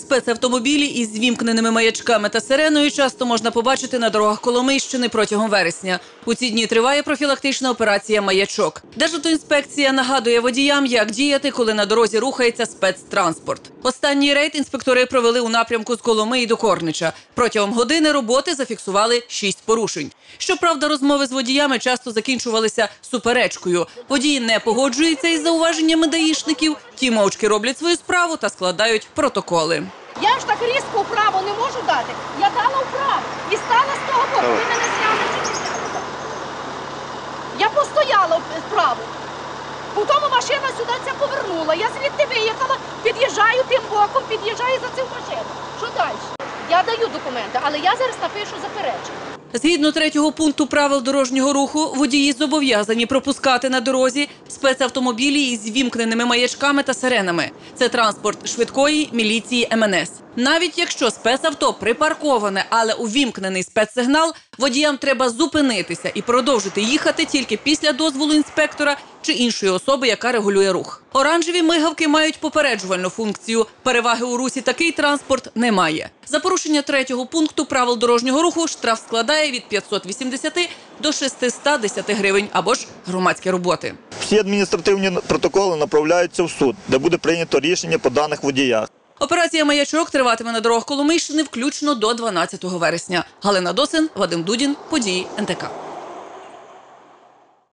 Спецавтомобілі із зімкненими маячками та сиреною часто можна побачити на дорогах Коломийщини протягом вересня. У ці дні триває профілактична операція Маячок. Державтоінспекція нагадує водіям, як діяти, коли на дорозі рухається спецтранспорт. Останній рейд інспектори провели у напрямку з Коломиї до Корнича. Протягом години роботи зафіксували шість порушень. Щоправда, розмови з водіями часто закінчувалися суперечкою. Водії не погоджуються із зауваженнями даїшників, ті мовчки роблять свою справу та складають протоколи. Я ж так різко вправо не можу дати. Я дала вправо і стала з того боку. Ви мене зняли? Я постояла вправо. Потім машина сюди ця повернула. Я звідти виїхала, під'їжджаю тим боком, під'їжджаю за цю машину. Що далі? Я даю документи, але я зараз напишу заперечення. Згідно третього пункту правил дорожнього руху, водії зобов'язані пропускати на дорозі спецавтомобілі із вімкненими маячками та сиренами. Це транспорт швидкої міліції МНС. Навіть якщо спецавто припарковане, але увімкнений спецсигнал, водіям треба зупинитися і продовжити їхати тільки після дозволу інспектора чи іншої особи, яка регулює рух. Оранжеві мигавки мають попереджувальну функцію. Переваги у русі такий транспорт не має. За порушення третього пункту правил дорожнього руху штраф складає від 580 до 610 гривень або ж громадські роботи. Всі адміністративні протоколи направляються в суд, де буде прийнято рішення по даних водіях. Операція маячок триватиме на дорогах Коломийщини включно до 12 вересня. Галина Досин, Вадим Дудін, події НТК.